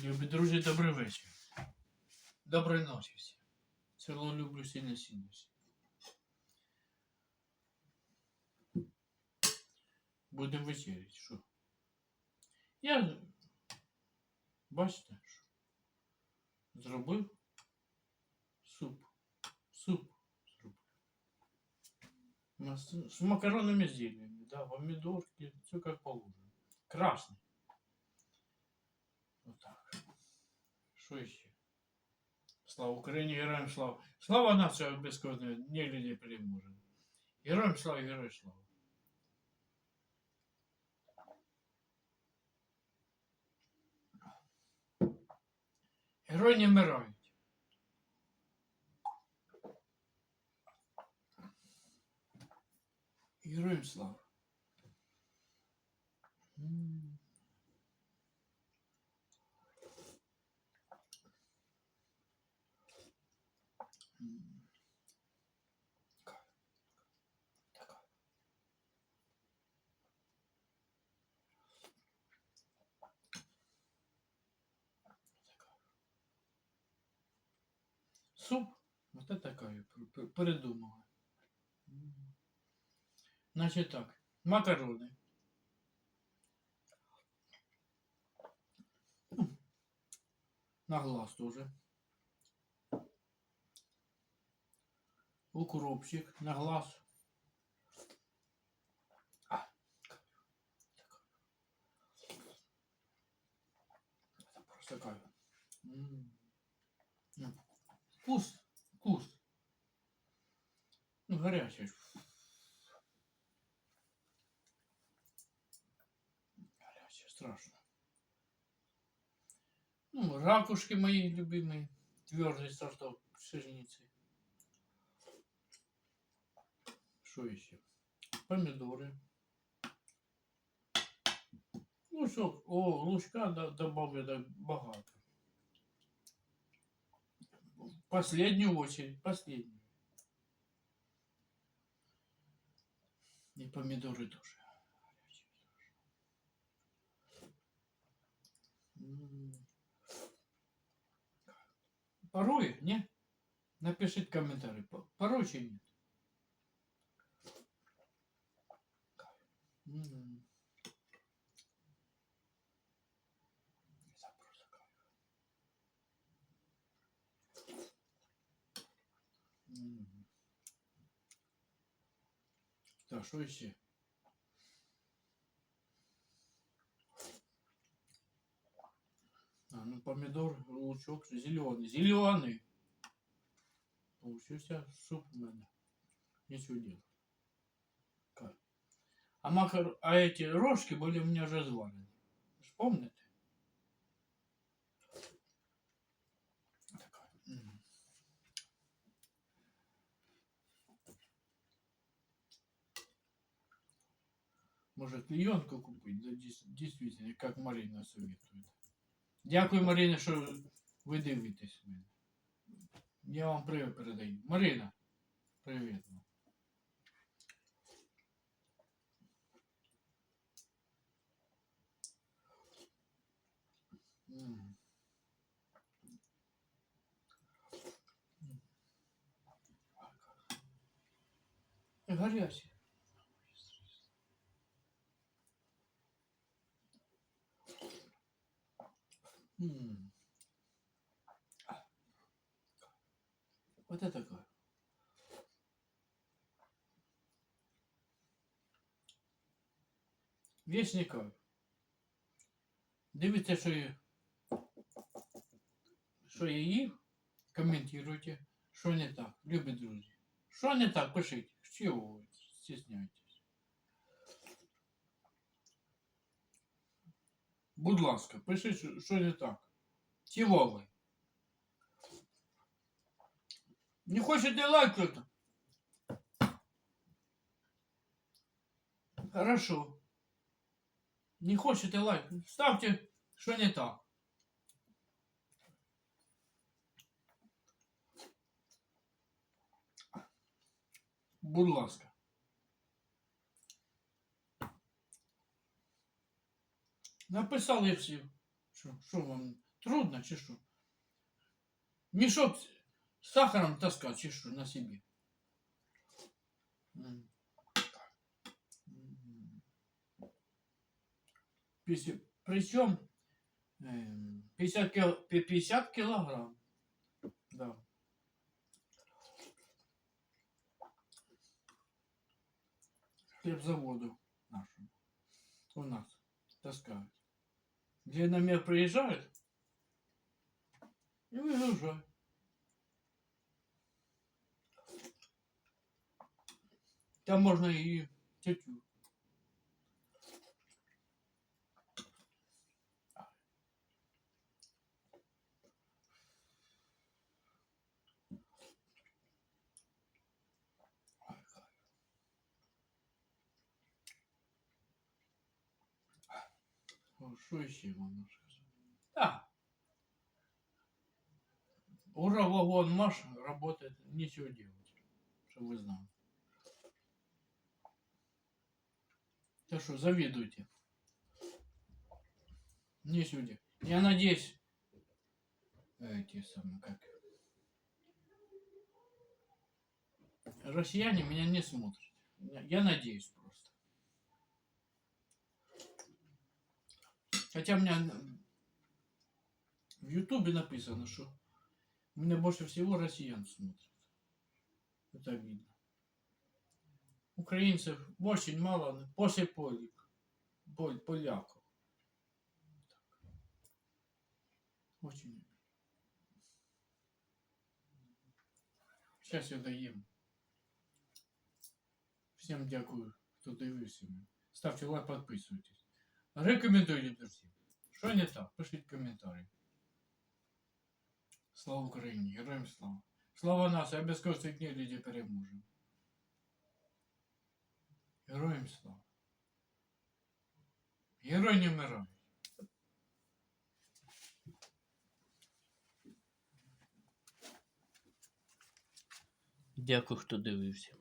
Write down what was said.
Любі друзі, добрий вечір. Доброї ночі всім. Село люблю сильно сильно. Будемо вечеряти, що? Я, бачите, що? Зробив суп. Суп зробив. Мас- С макаронными зеленью, да, помидорки, все как положено. Красный. Вот так. Что еще? Слава Україні, героям слава. Слава нація безконна, не людей переможе. Героям слава, героям слава. Герої не вмирають. Героям слава. Суп? Вот это такая придумала. Значит так, макароны. На глаз тоже. Укропчик на глаз. А, Вкус, вкус. Ну, горячий. Горячий, страшно. Ну, ракушки мои любимые, твердый сортов пшеницы. Что еще? Помидоры. Лучок. О, лучка до- добавлю да, богато. В последнюю очередь, последнюю. И помидоры тоже. Порой, не? Напишите комментарий. По- Порой нет? М. Это просто кайф. М. Так, что еще? А, ну помидор, лучок, зеленый, зеленый. Получился суп меня. Ничего делать. Как? А, макар... а эти рожки были у меня уже зварены. Вы ж помните? Может, клеенку купить? Да, действительно, как Марина советует. Дякую, Марина, що ви дивитесь мене. Я вам привіт передаю. Марина, привіт. вам. М. М. Гаряче. М. Вот это как. Вічний кайф. Дивіться, що я, що я їв, коментуйте, що не так, любі друзі. Що не так, пишіть. Чого ви стісняєтесь? Будь ласка, пишіть, що- що не так. Ви? Не хочете лайкнути? Хорошо. Не хочете лайк? Ставьте, что не так. Будь ласка. Написали всі. Що, що вам Трудно, чи що? Мішок з сахаром таскати, чи що, на собі. М. М. Після- Причем ем, 50, кил, 50 килограмм. Да. Хлебзаводу нашему. У нас таскают. Где на меня приезжают и выгружают. Там можно и тетю. О, Что еще можно сказать? Да. Ура, вагон Маш работает, нечего делать, чтобы вы знали. Так что, завидуйте. Нечего делать. Я надеюсь, эти самые, как... Россияне меня не смотрят. Я надеюсь Хотя у меня в Ютубе написано, что меня больше всего россиян смотрят. Это видно. Украинцев очень мало, после полик, пол- поляков. Очень. Сейчас я доем. Всем дякую, хто дивився мене. Ставте лайк, підписуйтесь. Рекомендуйте друзі. Що не так? Пишіть коментарі. Слава Україні! Героям слава! Слава нації! А без костих днів люди переможемо. Героям слава! Герой не вмирає. Дякую, хто дивився.